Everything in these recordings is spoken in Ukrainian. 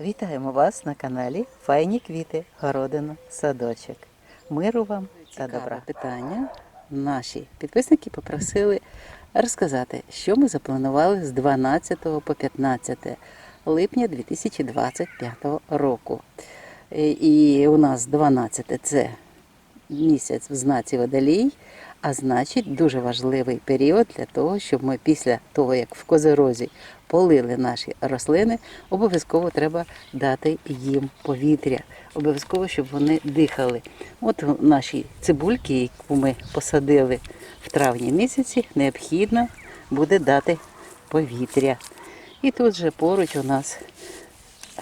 Вітаємо вас на каналі Файні квіти, городина, садочок. Миру вам та добра. питання. Наші підписники попросили розказати, що ми запланували з 12 по 15 липня 2025 року. І у нас 12 це місяць в знаці водолій, а значить дуже важливий період для того, щоб ми після того, як в козерозі полили наші рослини, обов'язково треба дати їм повітря. Обов'язково, щоб вони дихали. От наші цибульки, яку ми посадили в травні місяці, необхідно буде дати повітря. І тут же поруч у нас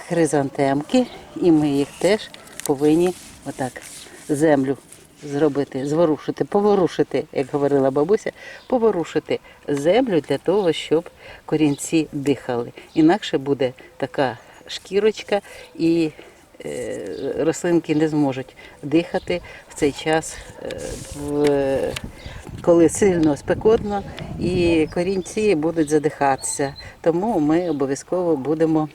хризантемки, і ми їх теж повинні отак землю зробити, зворушити, поворушити, як говорила бабуся, поворушити землю для того, щоб корінці дихали. Інакше буде така шкірочка і е, рослинки не зможуть дихати в цей час, е, коли сильно спекотно, і корінці будуть задихатися. Тому ми обов'язково будемо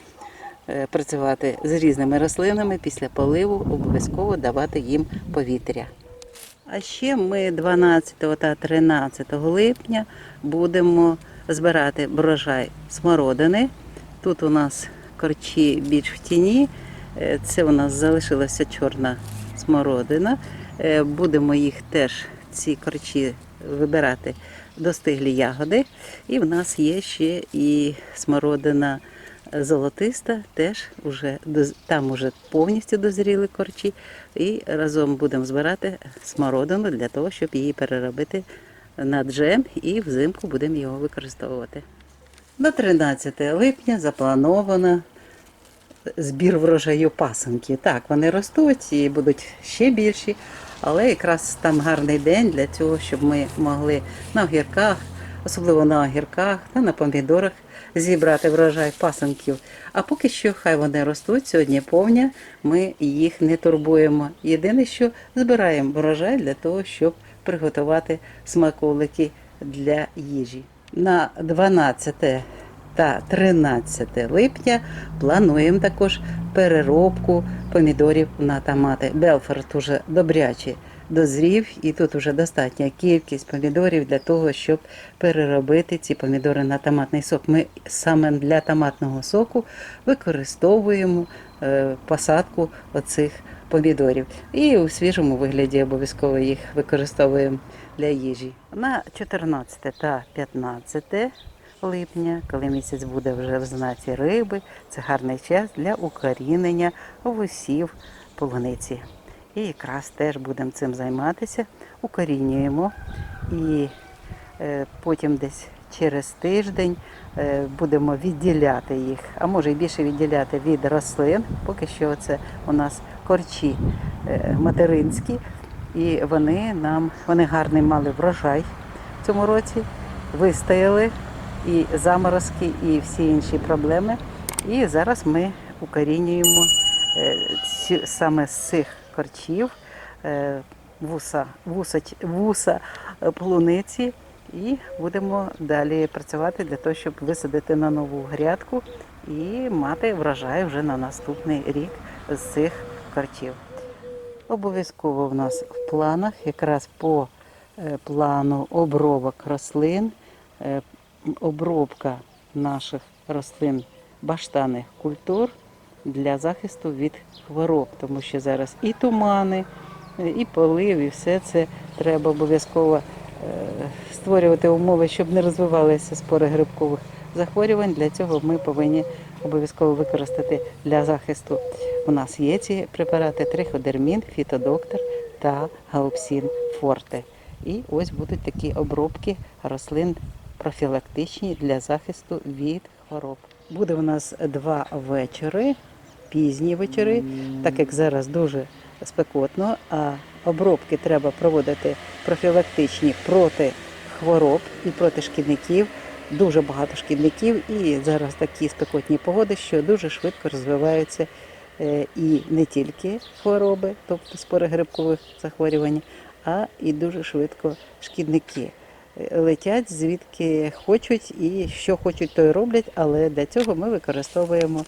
е, працювати з різними рослинами після поливу, обов'язково давати їм повітря. А ще ми 12 та 13 липня будемо збирати врожай смородини. Тут у нас корчі більш в тіні. Е, Це у нас залишилася чорна смородина. Е, Будемо їх теж, ці корчі, вибирати достиглі ягоди. І в нас є ще і смородина золотиста, теж уже там уже повністю дозріли корчі. І разом будемо збирати смородину для того, щоб її переробити на джем і взимку будемо його використовувати. На 13 липня заплановано збір врожаю пасанки. Так, вони ростуть і будуть ще більші, але якраз там гарний день для цього, щоб ми могли на огірках, особливо на огірках та на помідорах зібрати врожай пасанків. А поки що хай вони ростуть, сьогодні повня, ми їх не турбуємо. Єдине, що збираємо врожай для того, щоб приготувати смаколики для їжі. На 12 та 13 липня плануємо також переробку помідорів на томати. Белфорд уже добряче дозрів, і тут вже достатня кількість помідорів для того, щоб переробити ці помідори на томатний сок. Ми саме для томатного соку використовуємо е, посадку оцих помідорів. І у свіжому вигляді обов'язково їх використовуємо для їжі. На 14 та 15 липня, коли місяць буде вже в знаці риби, це гарний час для укорінення вусів полуниці. І якраз теж будемо цим займатися, укорінюємо і е, потім десь через тиждень е, будемо відділяти їх, а може і більше відділяти від рослин. Поки що це у нас корчі е, материнські, і вони нам вони гарний мали врожай в цьому році, вистояли і заморозки, і всі інші проблеми. І зараз ми укорінюємо саме з цих корчів е, вуса, вуса, вуса е, полуниці. І будемо далі працювати для того, щоб висадити на нову грядку і мати врожай вже на наступний рік з цих корчів. Обов'язково в нас в планах, якраз по е, плану обробок рослин, обробка наших рослин баштаних культур для захисту від хвороб, тому що зараз і тумани, е, і полив, і все це треба обов'язково е, створювати умови, щоб не розвивалися спори грибкових захворювань. Для цього ми повинні обов'язково використати для захисту. У нас є ці препарати триходермін, фітодоктор та гаупсін форте. І ось будуть такі обробки рослин профілактичні для захисту від хвороб. Буде у нас два вечори, пізні вечори, так як зараз дуже спекотно, а обробки треба проводити профілактичні проти хвороб і проти шкідників. Дуже багато шкідників, і зараз такі спекотні погоди, що дуже швидко розвиваються е, і не тільки хвороби, тобто спори грибкових захворювань, а і дуже швидко шкідники. Летять звідки хочуть і що хочуть, то й роблять, але для цього ми використовуємо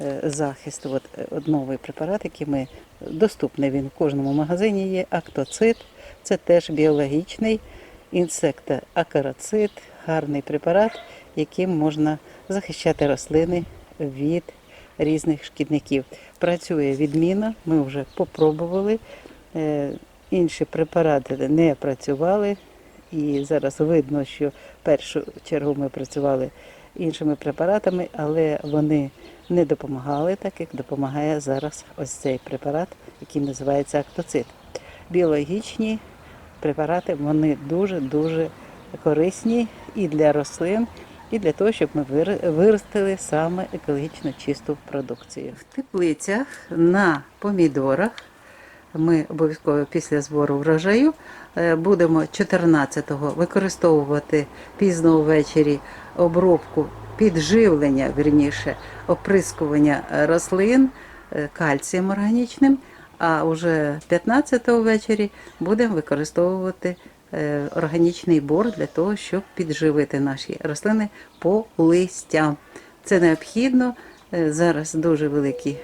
е, захист. От, е, от новий препарат, який ми доступний він в кожному магазині є актоцит. Це теж біологічний інсектоакарацит, гарний препарат, яким можна захищати рослини від різних шкідників. Працює відмінно, ми вже попробували. Е, Інші препарати не працювали, і зараз видно, що в першу чергу ми працювали іншими препаратами, але вони не допомагали, так як допомагає зараз ось цей препарат, який називається актоцит. Біологічні препарати вони дуже-дуже корисні і для рослин, і для того, щоб ми виростили саме екологічно чисту продукцію. В теплицях на помідорах ми обов'язково після збору врожаю е, будемо 14-го використовувати пізно ввечері обробку підживлення, вірніше, оприскування рослин е, кальцієм органічним, а вже 15-го ввечері будемо використовувати е, органічний бор для того, щоб підживити наші рослини по листям. Це необхідно. Зараз дуже великі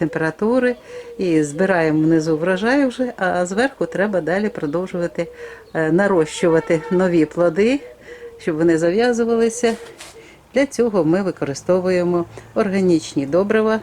температури і збираємо внизу врожай вже, а зверху треба далі продовжувати е, нарощувати нові плоди, щоб вони зав'язувалися. Для цього ми використовуємо органічні добрива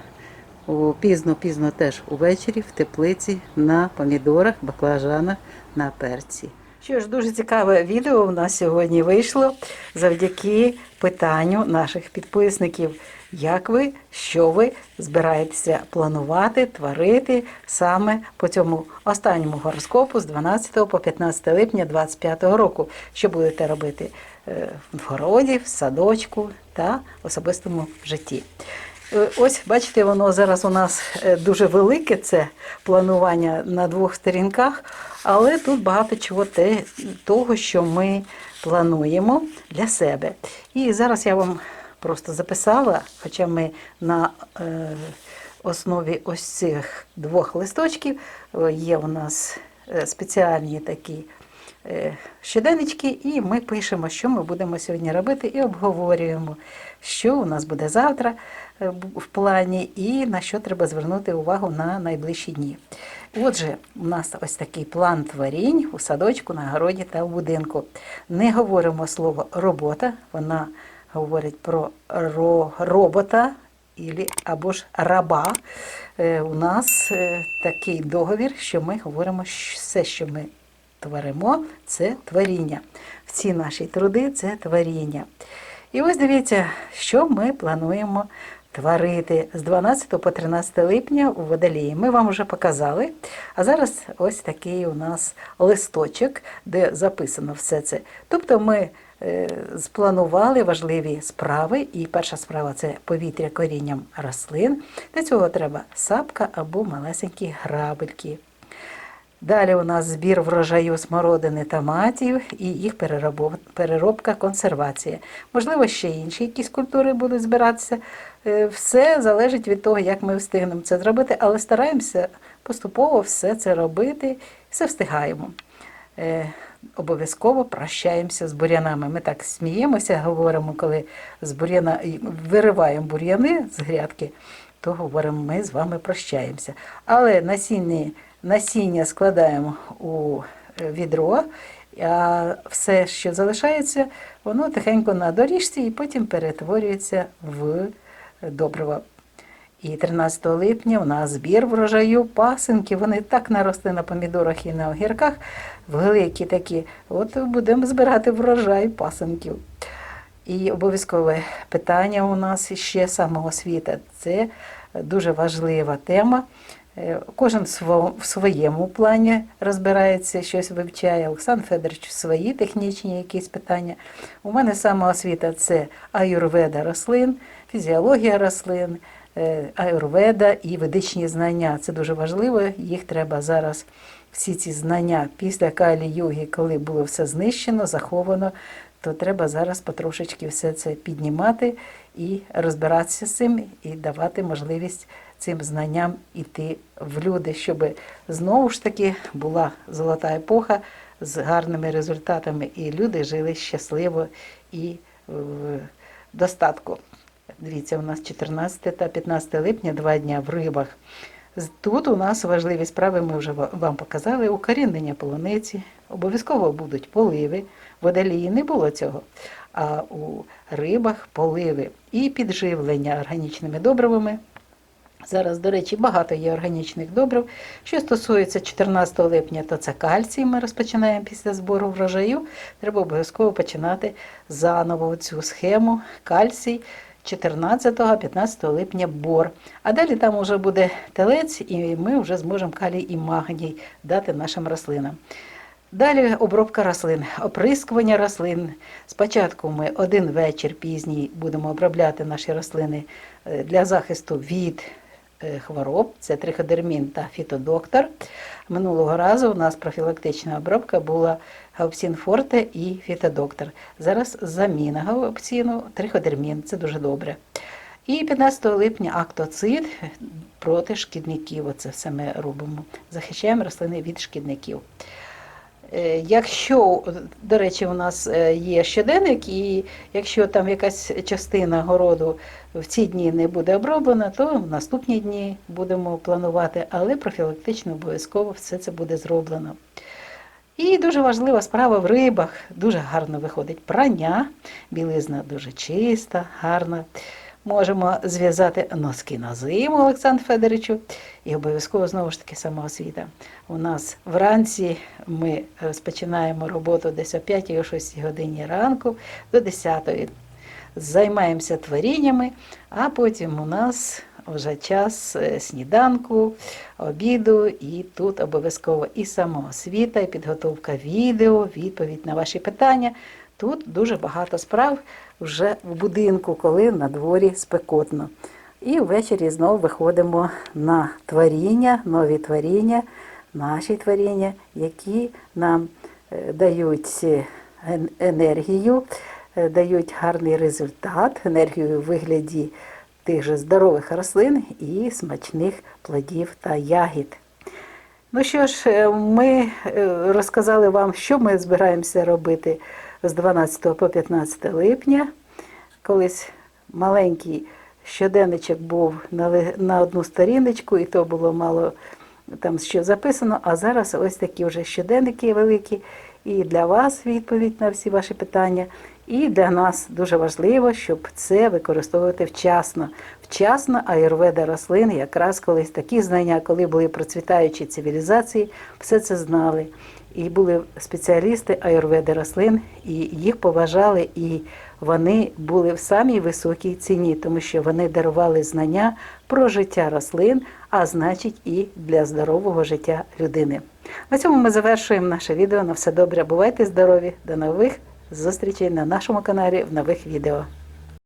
пізно-пізно теж увечері в теплиці на помідорах, баклажанах, на перці. Що ж, дуже цікаве відео у нас сьогодні вийшло завдяки питанню наших підписників. Як ви, що ви збираєтеся планувати, творити саме по цьому останньому гороскопу з 12 по 15 липня 2025 року? Що будете робити е, в городі, в садочку та особистому житті? Е, Ось, бачите, воно зараз у нас е, дуже велике це планування на двох сторінках, але тут багато чого те, того, що ми плануємо для себе. І зараз я вам просто записала, хоча ми на е, основі ось цих двох листочків є у нас спеціальні такі щоденнички, і ми пишемо, що ми будемо сьогодні робити, і обговорюємо, що у нас буде завтра е, в плані, і на що треба звернути увагу на найближчі дні. Отже, у нас ось такий план творінь у садочку, на городі та в будинку. Не говоримо слово робота, вона говорить про ро- робота або ж раба. Е, У нас е, такий договір, що ми говоримо, все, що ми творимо, це творіння. Всі наші труди це творіння. І ось дивіться, що ми плануємо творити з 12 по 13 липня у Водолії. Ми вам вже показали. А зараз ось такий у нас листочок, де записано все це. Тобто ми е, спланували важливі справи, і перша справа це повітря корінням рослин. Для цього треба сапка або малесенькі грабельки. Далі у нас збір врожаю смородини томатів і їх переробка, консервація. Можливо, ще інші якісь культури будуть збиратися. Е, Все залежить від того, як ми встигнемо це зробити, але стараємося поступово все це робити, все встигаємо. Е, Обов'язково прощаємося з бур'янами. Ми так сміємося, говоримо, коли з бур'яна вириваємо бур'яни з грядки, то говоримо, ми з вами прощаємося. Але насіння, насіння складаємо у відро, а все, що залишається, воно тихенько на доріжці і потім перетворюється в добриво. І 13 липня у нас збір врожаю пасинки. Вони так наросли на помідорах і на огірках, великі такі. От будемо збирати врожай пасинків. І обов'язкове питання у нас ще самоосвіта. Це дуже важлива тема. Е, Кожен в своєму плані розбирається, щось вивчає. Олександр Федорович свої технічні якісь питання. У мене самоосвіта це аюрведа рослин, фізіологія рослин, е, аюрведа і ведичні знання. Це дуже важливо. Їх треба зараз. Всі ці знання після калі юги, коли було все знищено, заховано, то треба зараз потрошечки все це піднімати і розбиратися з цим, і давати можливість цим знанням іти в люди, щоб знову ж таки була золота епоха з гарними результатами, і люди жили щасливо і в достатку. Дивіться, у нас 14 та 15 липня, два дня в рибах. Тут у нас важливі справи, ми вже вам показали, укорінення полуниці, обов'язково будуть поливи, водолії не було цього, а у рибах поливи і підживлення органічними добривами. Зараз, до речі, багато є органічних добрив. Що стосується 14 липня, то це кальцій. Ми розпочинаємо після збору врожаю. Треба обов'язково починати заново цю схему кальцій 14-15 липня бор. А далі там вже буде телець, і ми вже зможемо калій і магній дати нашим рослинам. Далі обробка рослин, оприскування рослин. Спочатку ми один вечір пізній будемо обробляти наші рослини е, для захисту від хвороб. Це триходермін та фітодоктор. Минулого разу у нас профілактична обробка була гаупсін форте і фітодоктор. Зараз заміна гаупсіну триходермін. Це дуже добре. І 15 липня актоцид проти шкідників. Оце все ми робимо. Захищаємо рослини від шкідників. Е, Якщо, до речі, у нас е, є щоденник, і якщо там якась частина городу в ці дні не буде оброблена, то в наступні дні будемо планувати, але профілактично обов'язково все це буде зроблено. І дуже важлива справа в рибах. Дуже гарно виходить прання, білизна дуже чиста, гарна. Можемо зв'язати носки на зиму Олександру Федоровичу і обов'язково знову ж таки самоосвіта. У нас вранці ми розпочинаємо роботу десь о 5-6 годині ранку до 10. Займаємося творіннями, а потім у нас вже час е, сніданку, обіду, і тут обов'язково і самоосвіта, і підготовка відео, відповідь на ваші питання. Тут дуже багато справ вже в будинку, коли на дворі спекотно. І ввечері знову виходимо на творіння, нові творіння, наші творіння, які нам е, дають е, енергію, е, дають гарний результат, енергію у вигляді тих же здорових рослин і смачних плодів та ягід. Ну що ж, ми розказали вам, що ми збираємося робити з 12 по 15 липня. Колись маленький щоденничок був на, одну сторіночку, і то було мало там що записано. А зараз ось такі вже щоденники великі. І для вас відповідь на всі ваші питання. І для нас дуже важливо, щоб це використовувати вчасно. Вчасно аюрведа рослин, якраз колись такі знання, коли були процвітаючі цивілізації, все це знали. І були спеціалісти аюрведи рослин, і їх поважали, і вони були в самій високій ціні, тому що вони дарували знання про життя рослин, а значить і для здорового життя людини. На цьому ми завершуємо наше відео. На все добре. Бувайте здорові! До нових зустрічей на нашому каналі в нових відео.